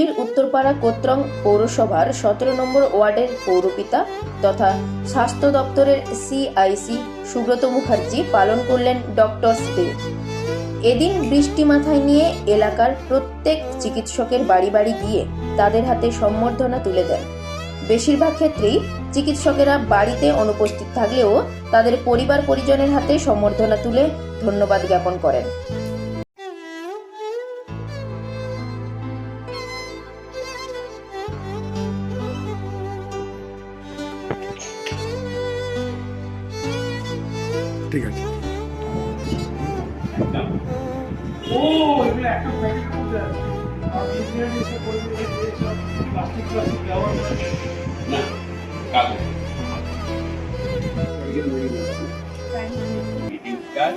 হুগলির উত্তরপাড়া কোত্রং পৌরসভার সতেরো নম্বর ওয়ার্ডের পৌরপিতা তথা স্বাস্থ্য দপ্তরের সিআইসি সুব্রত মুখার্জি পালন করলেন ডক্টরস ডে এদিন বৃষ্টি মাথায় নিয়ে এলাকার প্রত্যেক চিকিৎসকের বাড়ি বাড়ি গিয়ে তাদের হাতে সম্বর্ধনা তুলে দেন। বেশিরভাগ ক্ষেত্রেই চিকিৎসকেরা বাড়িতে অনুপস্থিত থাকলেও তাদের পরিবার পরিজনের হাতে সম্বর্ধনা তুলে ধন্যবাদ জ্ঞাপন করেন। ঠিক আছে ও এগুলো একটা প্যাকেট মধ্যে আছে আর ইঞ্জিনিয়ার এসে করে দিয়ে সব প্লাস্টিক প্লাস্টিক ব্যবহার করে না কাগজ গ্রিটিং কার্ড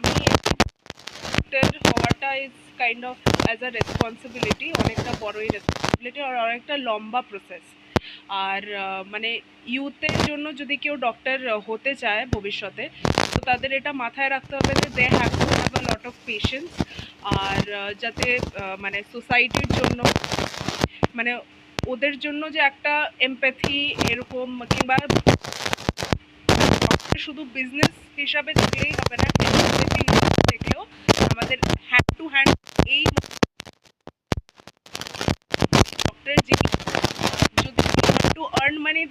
আমি হওয়াটা is kind of as a responsibility অনেকটা বড়ই রেসপন্সিবিলিটি আর অনেকটা লম্বা প্রসেস আর মানে ইউথের জন্য যদি কেউ ডক্টর হতে চায় ভবিষ্যতে, তো তাদের এটা মাথায় রাখতে হবে যে they have to have a lot of patience আর যাতে মানে সোসাইটির জন্য মানে ওদের জন্য যে একটা এমপ্যাথি এরকম কিংবা শুধু বিজনেস হিসাবে দেখলেই হবে না দেখলেও আমাদের হ্যান্ড টু হ্যান্ড এই ডক্টর যদি to earn money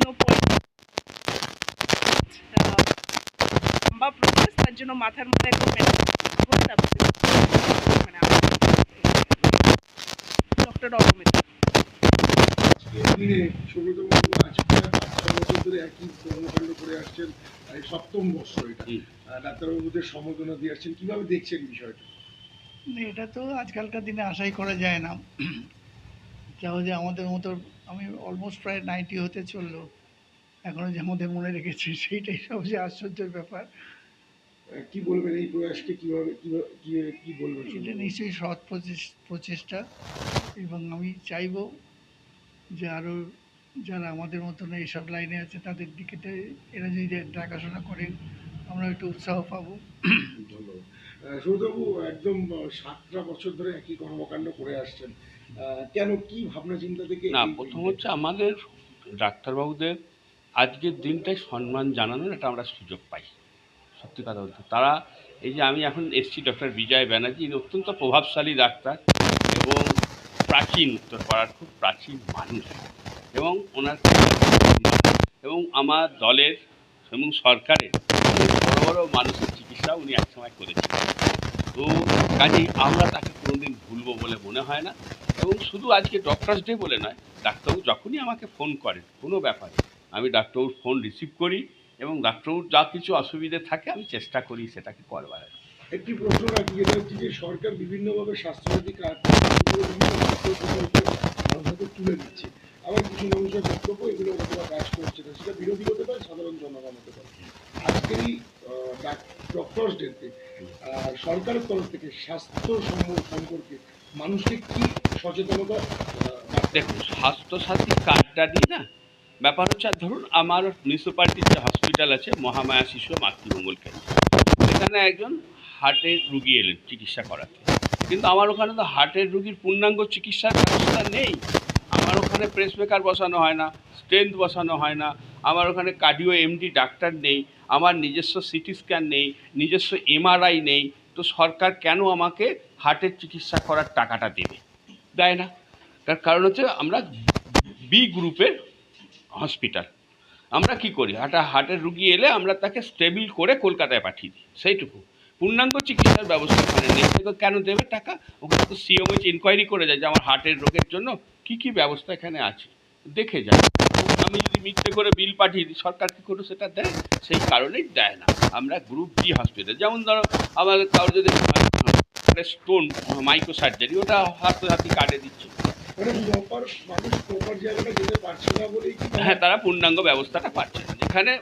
no point লম্বা প্রসেস তার জন্য মাথার মধ্যে একদম মানে ছ বছর ধরে একই কর্মকাণ্ড করে আসছেন আর এই সপ্তম বর্ষ এটা। ডাক্তারবাবুদের সম্বোধনা দিয়ে আসছেন কীভাবে দেখছেন বিষয়টা? এটা তো আজকালকার দিনে আশাই করা যায় না। যাও যে আমাদের মতো আমি অলমোস্ট প্রায় নাইনটি হতে চলল। এখনও যে আমাদের মনে রেখেছি সেইটাই সবচেয়ে আশ্চর্যের ব্যাপার। কি বলবেন এই প্রয়াসকে? কীভাবে কীভাবে কি- কি বলবেন? এটা নিশ্চয়ই সৎ প্রচেস- প্রচেষ্টা। এবং আমি চাইব যে আরও যারা আমাদের মতন এইসব লাইনে আছে তাদের দিকে এরা যদি দেখাশোনা করেন আমরা একটু উৎসাহ পাবো। ধন্যবাদ। আহ, একদম সাতটা বছর ধরে একই কর্মকাণ্ড করে আসছেন। কেন কি ভাবনা চিন্তা থেকে না প্রথম হচ্ছে আমাদের ডাক্তারবাবুদের আজকের দিনটাই সম্মান জানানোর একটা আমরা সুযোগ পাই। সত্যি কথা বলতে তারা এই যে আমি এখন এসছি ডক্টর বিজয় ব্যানার্জি অত্যন্ত প্রভাবশালী ডাক্তার এবং প্রাচীন উত্তরপাড়ার খুব প্রাচীন মানুষ। এবং ওনার এবং আমার দলের এবং সরকারের বড় বড় মানুষের চিকিৎসা উনি একসময় করেছেন। তো কাজেই আমরা তাকে কোনোদিন ভুলবো বলে মনে হয় না এবং শুধু আজকে ডক্টরস ডে বলে নয়, ডাক্তারবাবু যখনই আমাকে ফোন করেন, কোনো ব্যাপারে আমি ডাক্তারবাবুর ফোন রিসিভ করি এবং ডাক্তারবাবুর যা কিছু অসুবিধে থাকে আমি চেষ্টা করি সেটাকে করবার। একটি প্রশ্ন রাখি, যেটা হচ্ছে যে সরকার বিভিন্নভাবে স্বাস্থ্যসাথী কার্ড তুলে দিচ্ছে। আবার কিছু মানুষের বক্তব্য এগুলো ওরা কাজ করছে না সেটা বিরোধী হতে পারে সাধারণ জনগণ হতে পারে। আজকের এই ডক্টরস ডেতে সরকারের তরফ থেকে স্বাস্থ্য সম্পর্কে মানুষকে কি সচেতনতা দেখুন স্বাস্থ্যসাথী কার্ডটা নিয়ে না। ব্যাপার হচ্ছে আর ধরুন আমার মিউনিসিপ্যালিটির যে হসপিটাল আছে মহামায়া শিশু মাতৃমঙ্গল কেন্দ্র এখানে একজন হার্টের রুগী এলেন চিকিৎসা করাতে। কিন্তু আমার ওখানে তো হার্টের রুগীর পূর্ণাঙ্গ চিকিৎসার ব্যবস্থা নেই। ওখানে প্রেসমেকার বসানো হয় না স্ট্রেন্থ বসানো হয় না। আমার ওখানে কার্ডিও এমডি ডাক্তার নেই, আমার নিজস্ব সিটি স্ক্যান নেই, নিজস্ব এমআরআই নেই। তো সরকার কেন আমাকে হার্টের চিকিৎসা করার টাকাটা দেবে? দেয় না। তার কারণ হচ্ছে আমরা বি গ্রুপের হসপিটাল আমরা কি করি? একটা হার্টের রুগী এলে আমরা তাকে স্টেবিল করে কলকাতায় পাঠিয়ে দিই। সেইটুকু। পূর্ণাঙ্গ চিকিৎসার ব্যবস্থা ওখানে নেই। কেন দেবে টাকা? ওখানে তো সিএমএইচ ইনকোয়ারি করে যায় যে আমার হার্টের রোগের জন্য কি কি ব্যবস্থা এখানে আছে? দেখে যান। আমি যদি মিথ্যে করে বিল পাঠিয়ে দিই সরকার কি করে সেটা দেয়? সেই কারণেই দেয় না। আমরা গ্রুপ ডি হসপিটাল যেমন ধরো আমাদের কারও যদি স্টোন মাইক্রো সার্জারি ওটা হাতে হাতে কাটে দিচ্ছে। মানে হ্যাঁ তারা পূর্ণাঙ্গ ব্যবস্থাটা পাচ্ছে না। যেখানে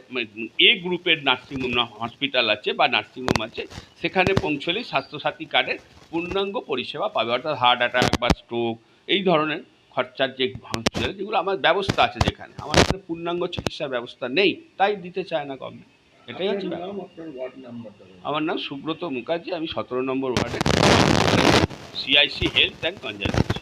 এ গ্রুপের নার্সিংহোম হসপিটাল আছে বা নার্সিংহোম আছে সেখানে পৌঁছলেই স্বাস্থ্যসাথী কার্ডের পূর্ণাঙ্গ পরিষেবা পাবে। অর্থাৎ হার্ট অ্যাটাক বা স্ট্রোক এই ধরনের খরচার যে হসপিটাল যেগুলো আমার ব্যবস্থা আছে যেখানে। আমার এখানে পূর্ণাঙ্গ চিকিৎসার ব্যবস্থা নেই তাই দিতে চায় না গভর্নমেন্ট এটাই হচ্ছে। আমার নাম সুব্রত মুখার্জি আমি সতেরো নম্বর ওয়ার্ডে সিআইসি হেলথ অ্যান্ড কনজারভেশন